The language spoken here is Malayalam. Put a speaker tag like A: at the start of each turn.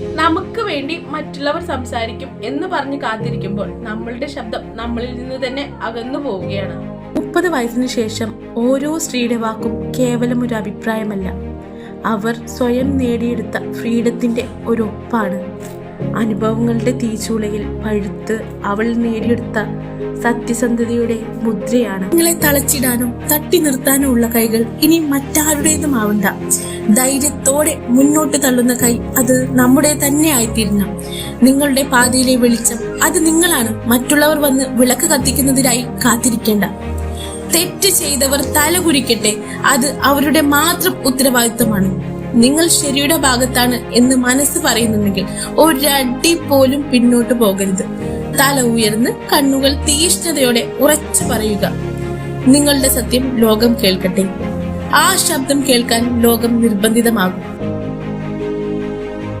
A: നമുക്ക് വേണ്ടി മറ്റുള്ളവർ സംസാരിക്കും എന്ന് പറഞ്ഞ് കാത്തിരിക്കുമ്പോൾ നമ്മളുടെ ശബ്ദം നമ്മളിൽ നിന്ന് തന്നെ അകന്നു പോവുകയാണ്. മുപ്പത് വയസ്സിന് ശേഷം ഓരോ സ്ത്രീയുടെ വാക്കും കേവലം ഒരു അഭിപ്രായമല്ല. അവർ സ്വയം നേടിയെടുത്ത ഫ്രീഡത്തിന്റെ ഒരു ഒപ്പാണ്. അനുഭവങ്ങളുടെ തീച്ചൂളയിൽ പഴുത്ത് അവൾ നേടിയെടുത്ത സത്യസന്ധതയുടെ മുദ്രയാണ്. നിങ്ങളെ തളച്ചിടാനും തട്ടി നിർത്താനും ഉള്ള കൈകൾ ഇനി മറ്റാരുടേതും ആവണ്ട. ധൈര്യത്തോടെ മുന്നോട്ട് തള്ളുന്ന കൈ അത് നമ്മുടെ തന്നെ ആയിത്തീരണം നിങ്ങളുടെ പാതയിലെ വെളിച്ചം അത് നിങ്ങളാണ്. മറ്റുള്ളവർ വന്ന് വിളക്ക് കത്തിക്കുന്നതിനായി കാത്തിരിക്കേണ്ട. തെറ്റ് ചെയ്തവർ തലകുരിക്കട്ടെ അത് അവരുടെ മാത്രം ഉത്തരവാദിത്തമാണ്. നിങ്ങൾ ശരിയുടെ ഭാഗത്താണ് എന്ന് മനസ്സ് പറയുന്നുണ്ടെങ്കിൽ ഒരടി പോലും പിന്നോട്ട് പോകരുത്. തല ഉയർന്ന് കണ്ണുകൾ തീഷ്ണതയോടെ ഉറച്ചു പറയുക. നിങ്ങളുടെ സത്യം ലോകം കേൾക്കട്ടെ. ആ ശബ്ദം കേൾക്കാൻ ലോകം നിർബന്ധിതമാകും.